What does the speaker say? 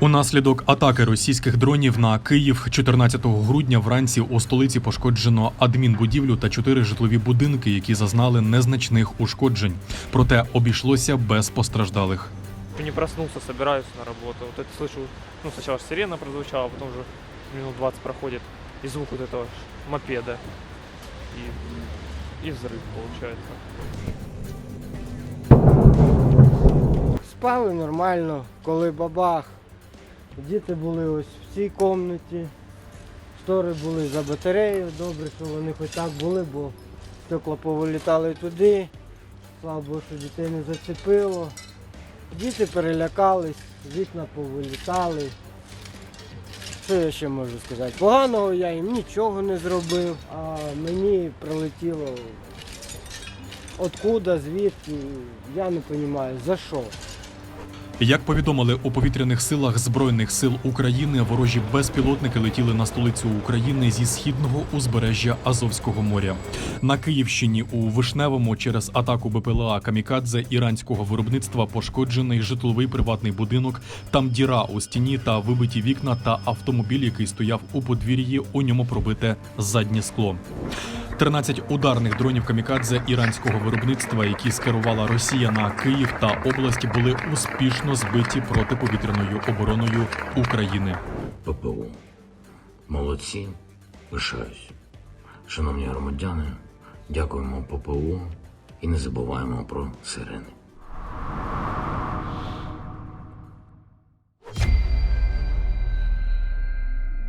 Унаслідок атаки російських дронів на Київ 14 грудня вранці у столиці пошкоджено адмінбудівлю та чотири житлові будинки, які зазнали незначних ушкоджень. Проте обійшлося без постраждалих. Не проснулся, собираюсь на работу. Вот это слышу, ну сначала сирена прозвучала, потом уже минут 20 проходит, и звук вот этого ш- мопеда. И, и взрыв получается. Спали нормально, коли бабах. Діти були ось в цій кімнаті. Штори були за батарею, добре, що вони хоч так були, бо стекла повилітали туди. Слава Богу, що дітей не зацепило. Діти перелякались, вікна повилітали. Що я ще можу сказати? Поганого я їм нічого не зробив, а мені прилетіло откуда, звідки, я не розумію, за що. Як повідомили у повітряних силах Збройних сил України, ворожі безпілотники летіли на столицю України зі східного узбережжя Азовського моря. На Київщині у Вишневому через атаку БПЛА Камікадзе іранського виробництва пошкоджений житловий приватний будинок. Там діра у стіні та вибиті вікна та автомобіль, який стояв у подвір'ї. У ньому пробите заднє скло. 13 ударних дронів камікадзе іранського виробництва, які скерувала Росія на Київ та область, були успішно збиті протиповітряною обороною України. ППО. Молодці, пишаюсь. Шановні громадяни, дякуємо ППО і не забуваємо про сирени.